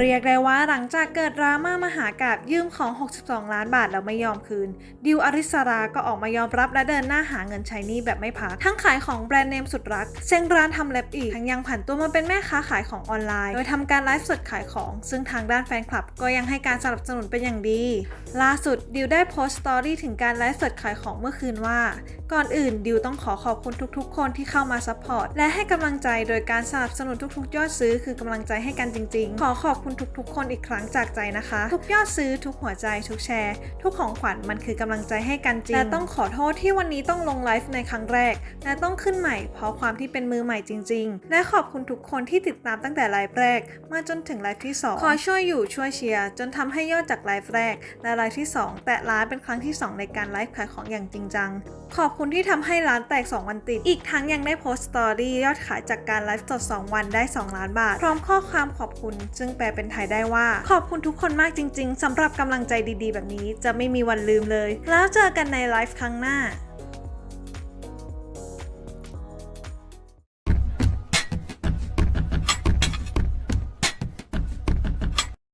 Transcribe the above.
เรียกได้ว่าหลังจากเกิดดราม่ามหากาบยืมของ 62 ล้านบาทแล้วไม่ยอมคืน ดิวอริสราก็ออกมายอมรับและเดินหน้าหาเงินใช้หนี้แบบไม่พัก ทั้งขายของแบรนด์เนมสุดรัก เซ็งร้านทำเล็บอีก ทั้งยังผันตัวมาเป็นแม่ค้าขายของออนไลน์ โดยทำการไลฟ์สดขายของ ซึ่งทางด้านแฟนคลับก็ยังให้การสนับสนุนเป็นอย่างดี ล่าสุดดิวได้โพสต์สตอรี่ถึงการไลฟ์สดขายของเมื่อคืนว่า ก่อนอื่นดิวต้องขอขอบคุณทุกๆ คนที่เข้ามาซัพพอร์ตและให้กำลังใจโดยการสนับสนุนทุกๆ ยอดซื้อคือกำลังใจให้กันจริง ๆ ขอขอบคุณทุกๆ คนอีกครั้งจากใจนะคะ ทุกยอดซื้อทุกหัวใจทุกแชร์ ทุกของขวัญมันคือกำลังใจให้กันจริง และต้องขอโทษที่วันนี้ต้องลงไลฟ์ในครั้งแรก และต้องขึ้นใหม่เพราะความที่เป็นมือใหม่จริง ๆ และขอบคุณทุกคนที่ติดตามตั้งแต่ไลฟ์แรก มาจนถึงไลฟ์ที่ 2 คอยช่วยอยู่ช่วยเชียร์จนทำให้ยอดจากไลฟ์แรก และไลฟ์ที่ 2 แตะล้านเป็นครั้งที่ 2 ในการไลฟ์ขายของอย่างจริงจังขอบคุณที่ทำให้ร้านแตก 2 วันติด อีกทั้งยังได้โพสต์สตอรี่ยอดขายจากการไลฟ์สด2 วันได้ 2 ล้านบาท พร้อมข้อความขอบคุณ ซึ่งแปลเป็นไทยได้ว่า ขอบคุณทุกคนมากจริง ๆสำหรับกำลังใจดีๆ แบบนี้จะไม่มีวันลืมเลย แล้วเจอกันในไลฟ์ครั้งหน้า